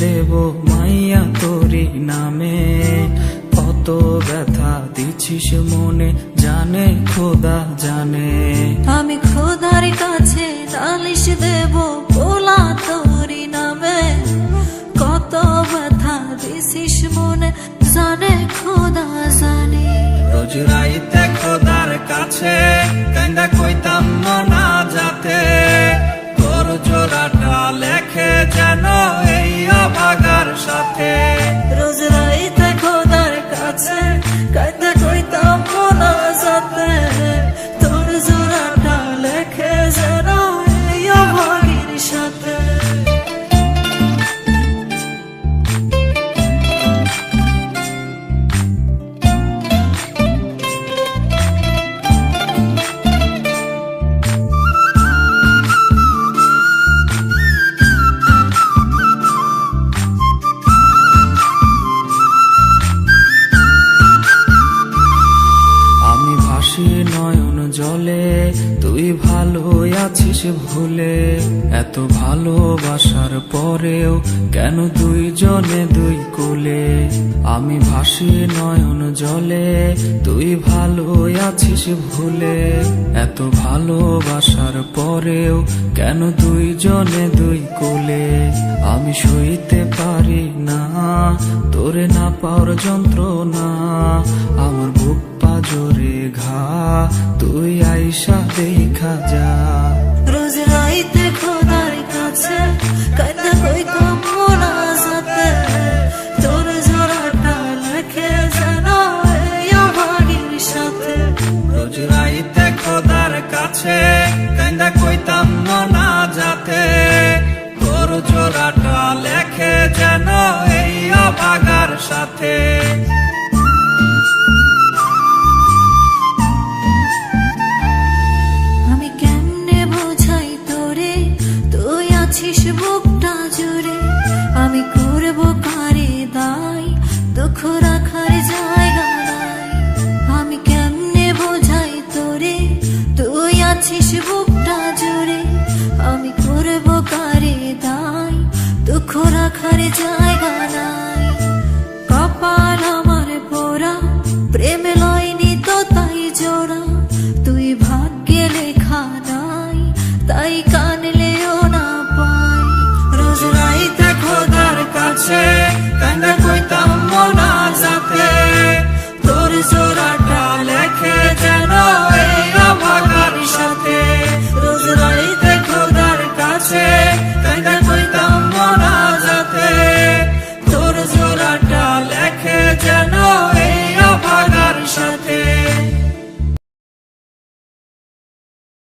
দেব মাইয়া তোরি নামে। কত ব্যথা দিছিস মনে জানে খোদা জানে। আমি খোদার কাছে নালিশ দেব বলা তোরি নামে। কত ব্যথা দিছিস মনে জানে খোদা জানে। রোজ রাইতে খোদার কাছে কান্দা কইতাম তুই ভালো আছিস ভুলে, এত ভালোবাসার পরেও কেন দুইজনে দুই কুলে? আমি ভাসি নয়ন জলে, তুই ভালো আছিস ভুলে, এত ভালোবাসার পরেও কেন দুইজনে দুই কুলে? আমি সইতে পারি না, তোরে না পাওয়ার যন্ত্রণা, আমার বুক আইসা দেখা যা রোজ রাইতে খোদার কাছে কাইতে কইতাম না যাতে তোর জোড়াটা লেখে এই অভাগীর সাথে। রোজ রাইতে খোদার কাছে কান্দা কইতাম না যাতে তোর জোড়াটা লেখে যেন এই অভাগার সাথে। বুকটা জুড়ে আমি করব কারে দাই দুঃখ রাখার জায়গা নাই। কপাল আমার পোড়া প্রেম লয়নি তো তাই জোড়া। তুই ভাগ্যে লেখা নাই, তাই কানলেও না পাই। রোজ রাইতে খোদার কাছে hacer.